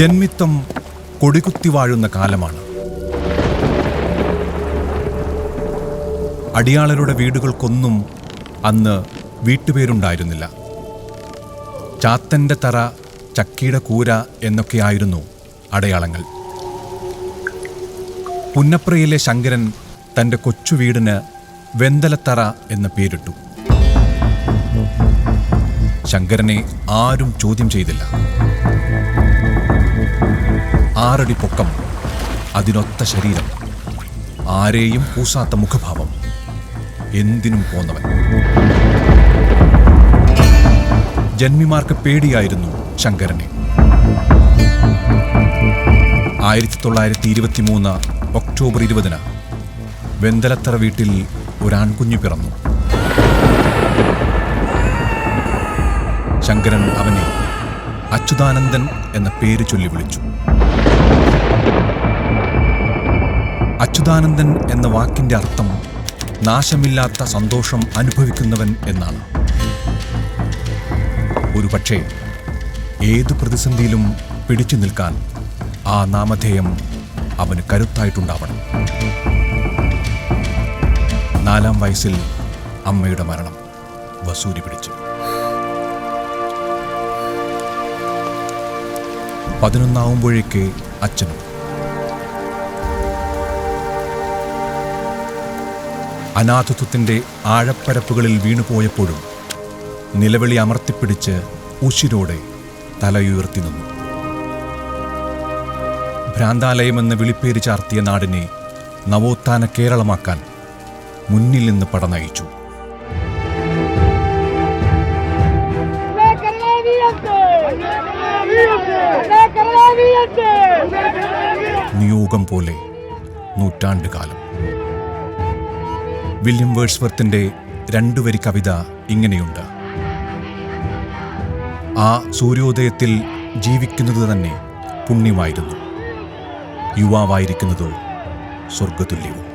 ജന്മിത്തം കൊടികുത്തി വാഴുന്ന കാലമാണ്. അടിയാളരുടെ വീടുകൾക്കൊന്നും അന്ന് വീട്ടുപേരുണ്ടായിരുന്നില്ല. ചാത്തന്റെ തറ ചക്കിയുടെ കൂര എന്നൊക്കെയായിരുന്നു അടയാളങ്ങൾ. പുന്നപ്രയിലെ ശങ്കരൻ തന്റെ കൊച്ചു വീടിന് വെന്തലത്തറ എന്ന പേരിട്ടു. ശങ്കരനെ ആരും ചോദ്യം ചെയ്തില്ല. ആറടി പൊക്കം അതിനൊത്ത ശരീരം ആരെയും പൂസാത്ത മുഖഭാവം. എന്തിനും പോന്നവൻ. ജന്മിമാർക്ക് പേടിയായിരുന്നു ശങ്കരനെ. ആയിരത്തി തൊള്ളായിരത്തി ഇരുപത്തി മൂന്ന് ഒക്ടോബർ ഇരുപതിന് വെന്തലത്തറ വീട്ടിൽ ഒരാൺകുഞ്ഞു പിറന്നു. ശങ്കരൻ അവനെ അച്യുതാനന്ദൻ എന്ന പേര് ചൊല്ലി വിളിച്ചു. അച്യുതാനന്ദൻ എന്ന വാക്കിന്റെ അർത്ഥം നാശമില്ലാത്ത സന്തോഷം അനുഭവിക്കുന്നവൻ എന്നാണ്. ഒരു പക്ഷേ ഏത് പ്രതിസന്ധിയിലും പിടിച്ചു നിൽക്കാൻ ആ നാമധേയം അവന് കരുത്തായിട്ടുണ്ടാവണം. നാലാം വയസ്സിൽ അമ്മയുടെ മരണം വസൂരി പിടിച്ചു. പതിനൊന്നാവുമ്പോഴേക്ക് അച്ഛൻ. അനാഥത്വത്തിന്റെ ആഴപ്പരപ്പുകളിൽ വീണുപോയപ്പോഴും നിലവിളി അമർത്തിപ്പിടിച്ച് ഉശിരോടെ തലയുയർത്തി നിന്നു. ഭ്രാന്താലയമെന്ന് വിളിപ്പേര് ചാർത്തിയ നാടിനെ നവോത്ഥാന കേരളമാക്കാൻ മുന്നിൽ നിന്ന് പട നിയോഗം പോലെ നൂറ്റാണ്ടുകാലം വില്യം വേഴ്സ്വർത്തിന്റെ രണ്ടു വരി കവിത ഇങ്ങനെയുണ്ട്. ആ സൂര്യോദയത്തിൽ ജീവിക്കുന്നത് തന്നെ പുണ്യമായിരുന്നു. യുവാവായിരിക്കുന്നതോ സ്വർഗതുല്യവും